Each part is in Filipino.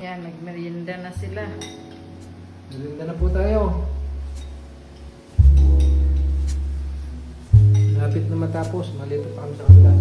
Ayan, nagmerienda na sila. Merienda na po tayo. Malapit na matapos. Malito pa kami sa kanila.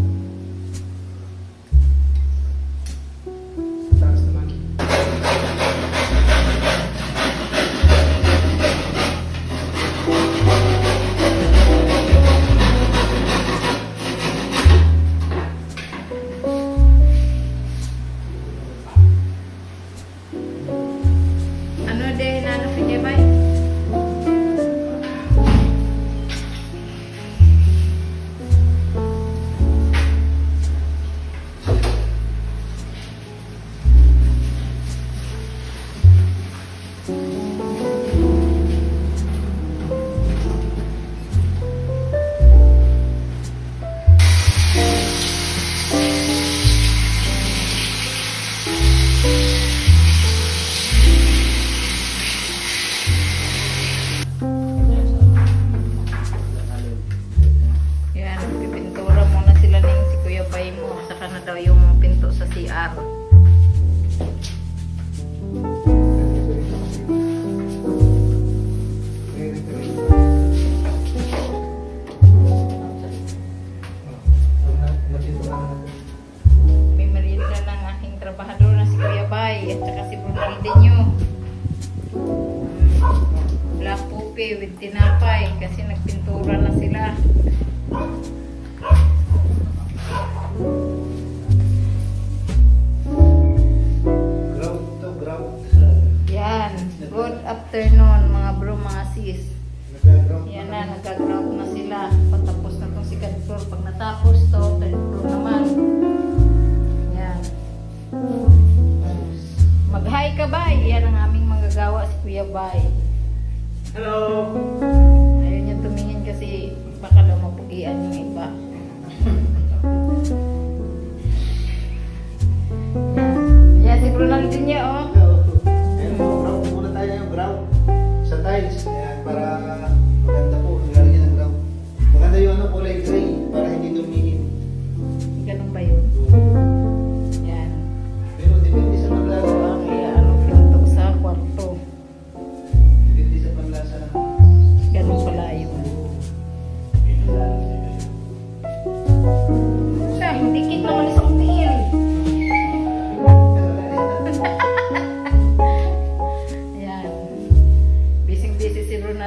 CR. May merienda ng aking trabahador na si Kuya Bay at saka si Bruno Black Pupi with tinapay kasi nagpinapay Kuya Bay. Hello! Ayaw niya tumingin kasi baka daw mapugian yung iba.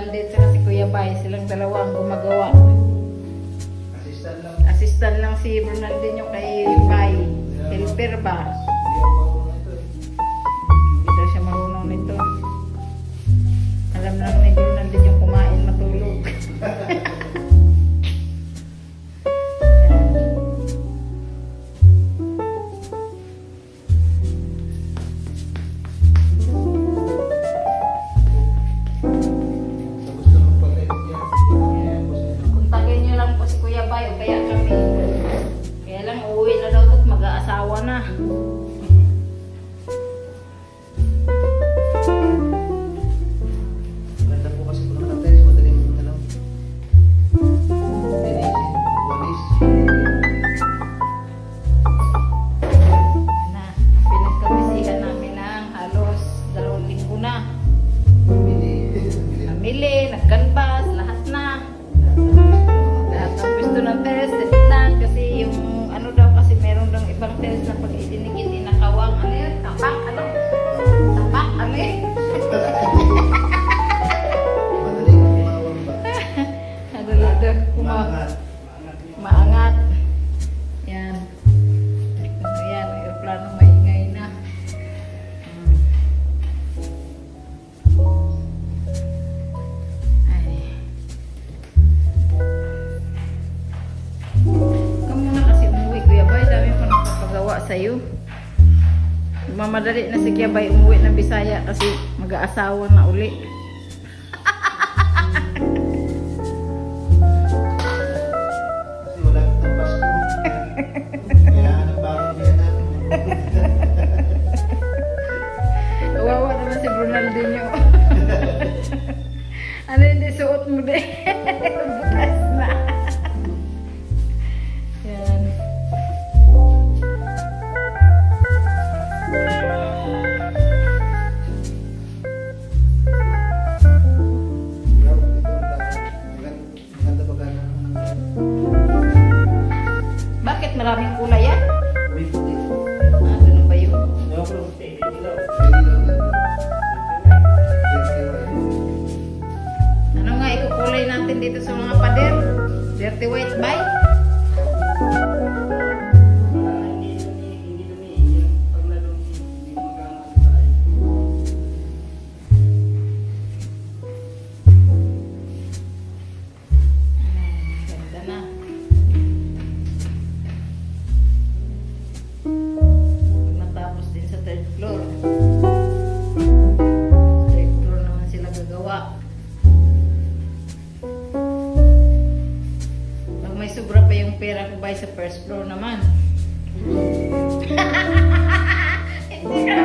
nandito na si Kuya Bay, silang dalawa ang gumagawa. Assistant lang. Assistant lang si Bernardino kay Bay. Helper ba? Mamadali na si Gabay umuwi ng Bisaya kasi mag-aasawa na uli. the way it's made. pera ko ba sa first floor naman. Hindi ka na